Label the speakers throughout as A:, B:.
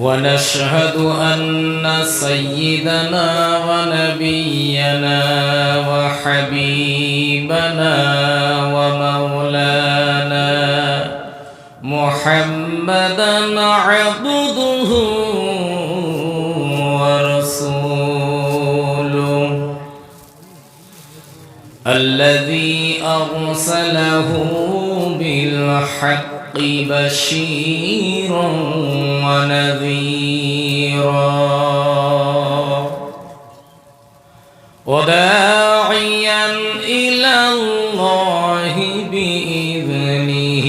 A: ونشهد أن سيدنا ونبينا وحبيبنا ومولانا محمدا عبده ورسوله الذي أرسله بالحق بشيرا ونذيرا وداعيا إلى الله بإذنه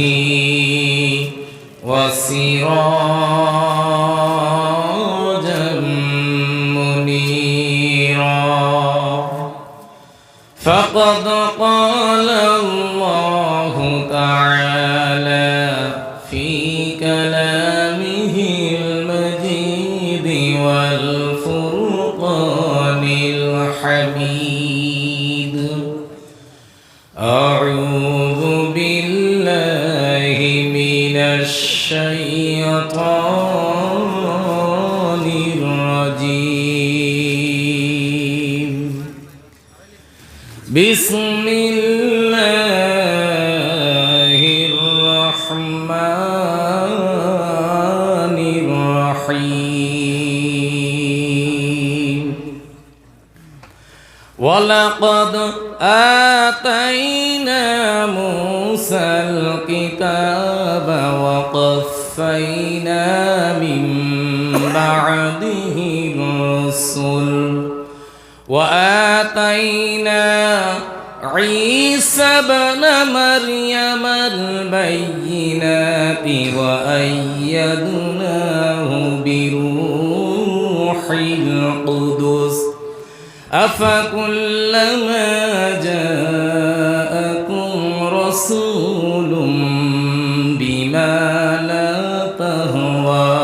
A: وسراجا منيرا. فقد قال الله تعالى في كلامه الرحيم. ولقد آتينا موسى الكتاب وقفينا من بعده الرسل وآتينا عيسى بن مريم البينات وأيدناه بروح القدس. أفكلما جاءكم رسول بما لا تهوى.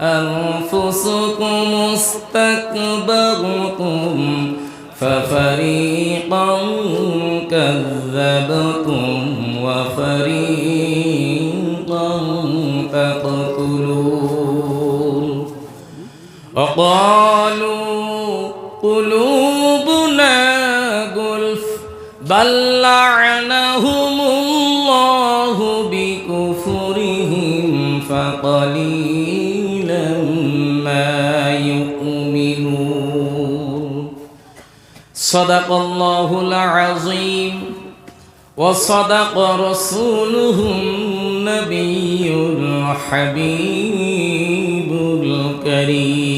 A: أنفسكم استكبرتم ففريقا كذبتم. وقالوا قلوبنا غلف بل لعنهم الله بكفرهم فقليلا ما يؤمنون. صدق الله العظيم وصدق رسوله النبي الحبيب الكريم.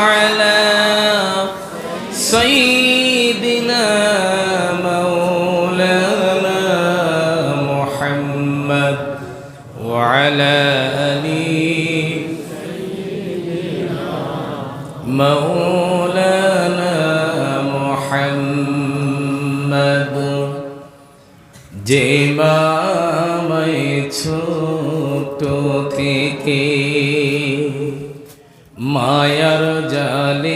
A: মোহাম্মদ যে মামাই ছোট থেকে মায়ার জালে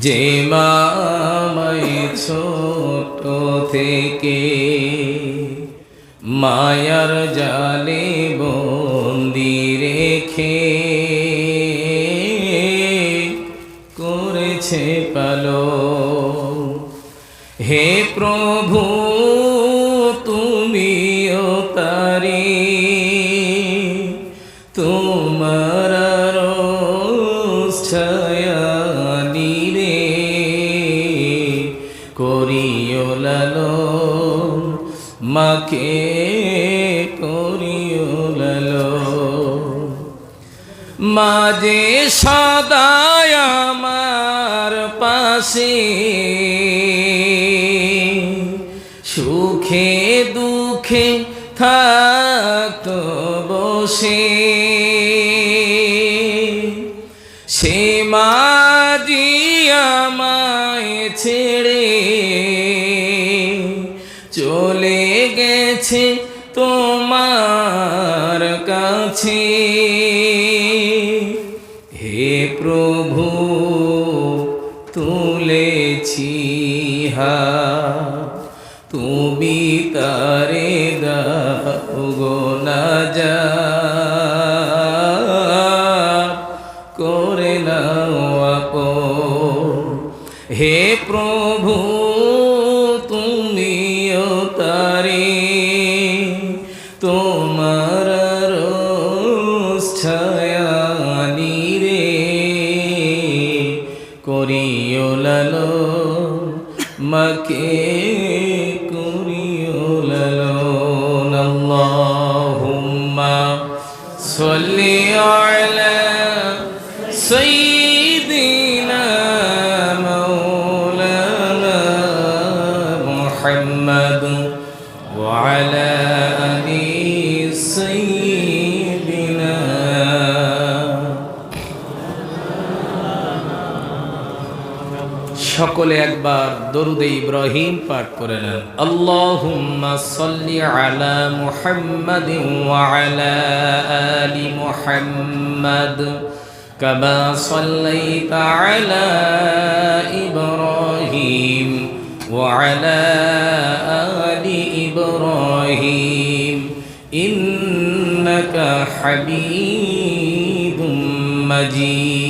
A: যে মামাই ছোট থেকে মায়ার জালে বন্দি রেখে করেছে পালো হে প্রভু মাকে করিও লালো মাঝে সদায় আমার পাশে সুখে দুঃখে থাকত বসে। সে মাঝি আমায় ছেড়ে তোমার কাছে। হে প্রভু তুলেছি হা কে করিও লালন আল্লাহুম্মা সাল্লি আলা সাইয়্যিদিনা মাওলানা মুহাম্মদ ওয়া আলা সকলে একবার দরুদে ইব্রাহিম পাঠ করে নেন। আল্লাহুম্মা সাল্লি আলা মুহাম্মাদ ওয়া আলা আলি মুহাম্মাদ কামা সাল্লাইতা আলা ইব্রাহিম ওয়া আলা আলি ইব্রাহিম ইন্নাকা হামিদুম মাজিদ।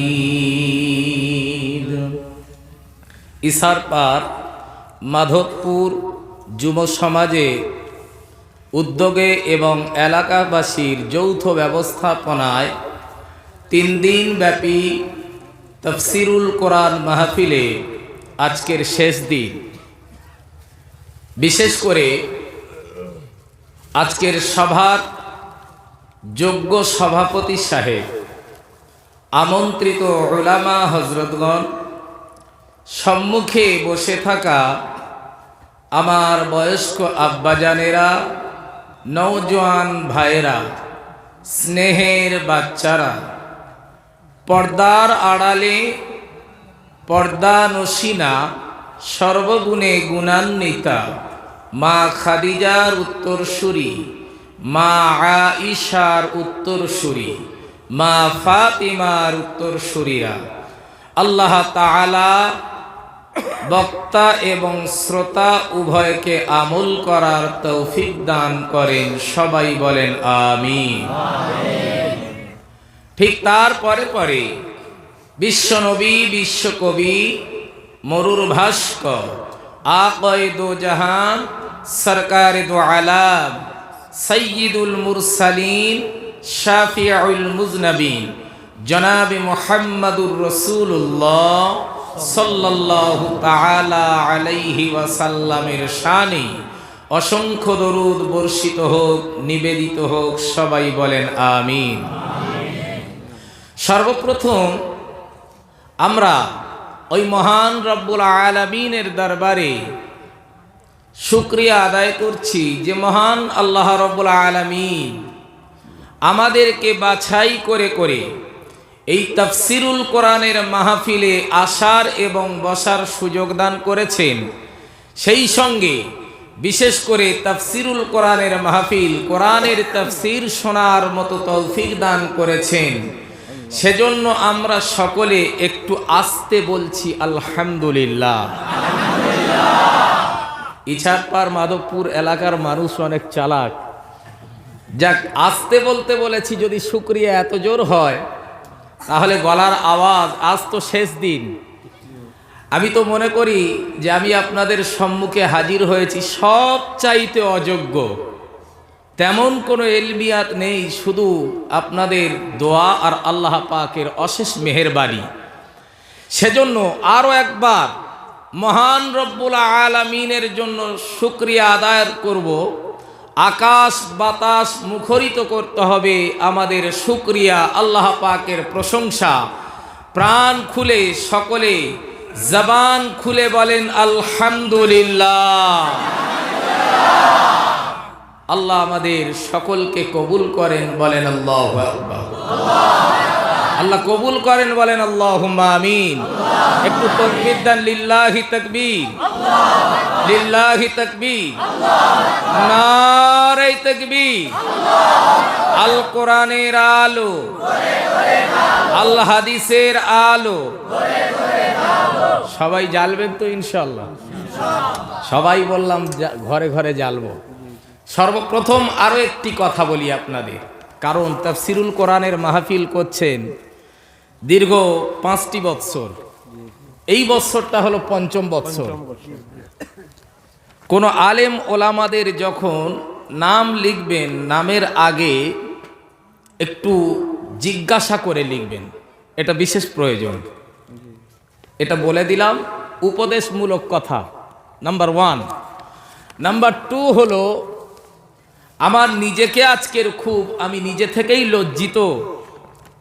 A: ইসার পার মাধবপুর যুব সমাজে উদ্যোগে এবং এলাকাবাসীর যৌথ ব্যবস্থাপনায় তিন দিন ব্যাপী তফসিরুল কোরআন মাহফিলে আজকের শেষ দিন। বিশেষ করে আজকের সভার যোগ্য সভাপতি সাহেব, আমন্ত্রিত ওলামা হজরতগণ সম্মুখে বসে থাকা আমার বয়স্ক আব্বাজানেরা নৌজওয়ান ভাইয়েরা, স্নেহের বাচ্চারা, পর্দার আড়ালে পর্দা নসীনা, সর্বগুণে গুণান্বিতা, মা খাদিজার উত্তরসূরি, মা আইসার উত্তরসূরি, মা ফাতিমার উত্তরসূরিরা। আল্লাহ তাআলা বক্তা এবং শ্রোতা উভয়কে আমল করার তৌফিক দান করেন। সবাই বলেন আমি ঠিক তারপরে পরে পরে বিশ্বনবী, বিশ্বকবি মরুর ভাস্কর আকয়দো জাহান সরকার দো আলাম সৈয়দুল মুরসালিন শাফিউল মুজনবিন, জনাবি মোহাম্মদুর রসুল্লাহ সাল্লাল্লাহু তাআলা আলাইহি ওয়াসাল্লামের শানে অসংখ্য দরুদ বর্ষিত হোক, নিবেদিত হোক, সবাই বলেন আমিন। সর্বপ্রথম আমরা ওই মহান রব্বুল আলামিনের দরবারে শুক্রিয়া আদায় করছি যে মহান আল্লাহ রব্বুল আলামিন আমাদেরকে বাছাই করে করে এই তাফসিরুল কোরআনের মাহফিলে আসার এবং বসার সুযোগ দান করেছেন। সেই সঙ্গে বিশেষ করে তাফসিরুল কোরআনের মাহফিল কোরআনের তাফসির শোনার মতো তৌফিক দান করেছেন। সেজন্য আমরা সকলে একটু আসতে বলছি, আলহামদুলিল্লাহ। ইছাকপার মাধবপুর এলাকার মানুষ অনেক চালাক। যাক, আসতে বলতে বলেছি, যদি শুক্রিয়া এত জোর হয় তাহলে গলার আওয়াজ আজ তো শেষ দিন। আমি তো মনে করি যে আমি আপনাদের সম্মুখে হাজির হয়েছি সব চাইতে অযোগ্য। তেমন কোনো এলবিয়াত নেই, শুধু আপনাদের দোয়া আর আল্লাহ পাকের অশেষ মেহেরবানি। সেজন্য আরও একবার মহান রব্বুল আলামিনের জন্য শুক্রিয়া আদায় করব। আকাশ, বাতাস মুখরিত করতে হবে। আমাদের শুক্রিয়া, আল্লাহ পাকের প্রশংসা। প্রাণ খুলে সকলে, জবান খুলে বলেন, আলহামদুলিল্লাহ। আল্লাহ আমাদের সকলকে কবুল করেন, বলেন, আল্লাহ আল্লাহ কবুল করেন, বলেন আল্লাহ আমিন। একটু তকবির দেন, লিল্লাহি তকবীর। লিল্লাহি তকবীর। নারে তকবীর। আল কোরআনের আলো। আল হাদিসের আলো। সবাই জ্বালবেন তো ইনশাল্লাহ সবাই বললাম ঘরে ঘরে জ্বালবো। সর্বপ্রথম আরও একটি কথা বলি আপনাদের। কারণ তাফসিরুল কোরআনের মাহফিল করছেন দীর্ঘ পাঁচটি বৎসর। এই বৎসরটা হলো পঞ্চম বৎসর। কোনো আলেম ওলামাদের যখন নাম লিখবেন নামের আগে একটু জিজ্ঞাসা করে লিখবেন। এটা বিশেষ প্রয়োজন। এটা বলে দিলাম উপদেশমূলক কথা। নাম্বার ওয়ান নাম্বার টু হলো আমার নিজেকে আজকের খুব আমি নিজে থেকেই লজ্জিত।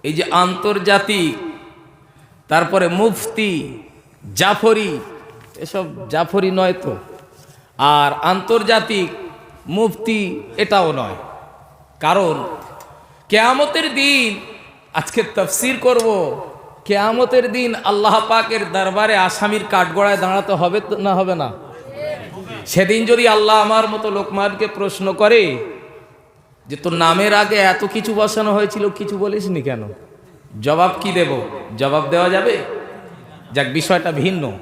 A: এই যে আন্তর্জাতিক, তারপরে মুফতি, জাফরি, এসব জাফরি নয় তো? আর আন্তর্জাতিক মুফতি এটাও নয়। কারণ কেয়ামতের দিন, আজকে তফসির করব, কেয়ামতের দিন আল্লাহ পাকের দরবারে আসামির কাঠগড়ায় দাঁড়াতে হবে না হবে না? সেদিন যদি আল্লাহ আমার মতো লোকমানকে প্রশ্ন করে যে তোর নামের আগে এত কিছু বসানো হয়েছিল, কিছু বলিসনি কেন? জবাব কি দেব? জবাব দেওয়া যাবে? যাক, বিষয়টা ভিন্ন।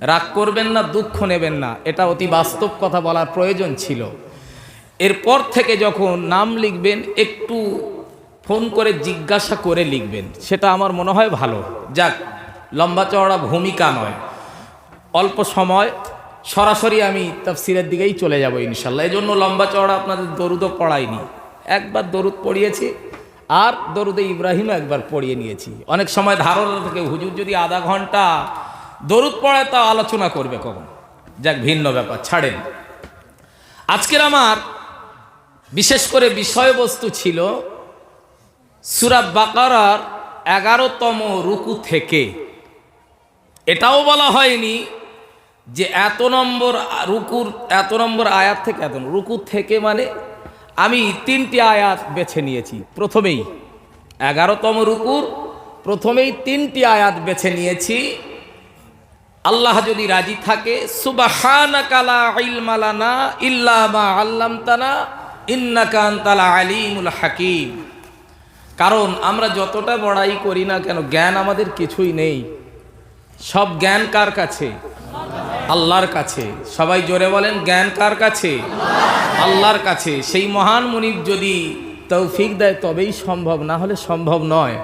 A: রাগ করবেন না, দুঃখ নেবেন না, এটা অতি বাস্তব কথা বলার প্রয়োজন ছিল। এরপর থেকে যখন নাম লিখবেন, একটু ফোন করে জিজ্ঞাসা করে লিখবেন। সেটা আমার মনে হয় ভালো। যাক, লম্বা চওড়া ভূমিকা নয়। অল্প সময়, সরাসরি আমি তাফসিরের দিকেই চলে যাব ইনশাল্লাহ। এই জন্য লম্বা চওড়া আপনাদের দরুদও পড়াইনি। একবার দরুদ পড়িয়েছি, আর দরুদে ইব্রাহিম একবার পড়িয়ে নিয়েছি। অনেক সময় ধারণা থেকে, হুজুর যদি আধা ঘণ্টা দরুদ পড়ায় তা আলোচনা করবে কখন? যাক, ভিন্ন ব্যাপার, ছাড়েন। আজকের আমার বিশেষ করে বিষয়বস্তু ছিল সুরা বাকারার এগারোতম রুকু থেকে। এটাও বলা হয়নি যে এত নম্বর রুকুর, এত নম্বর আয়াত থেকে, এত রুকুর থেকে মানে আমি তিনটি আয়াত বেছে নিয়েছি। প্রথমেই এগারোতম রুকুর, প্রথমেই তিনটি আয়াত বেছে নিয়েছি। আল্লাহ যদি রাজি থাকে আলিমুল হাকিম। কারণ আমরা যতটা বড়াই করি না কেন, জ্ঞান আমাদের কিছুই নেই। সব জ্ঞান কার কাছে? আল্লাহর কাছে। সবাই জোরে বলেন, জ্ঞান কার কাছে? আল্লাহর কাছে। সেই মহান মনিব যদি তৌফিক দেয়, তবেই সম্ভব, না হলে সম্ভব নয়।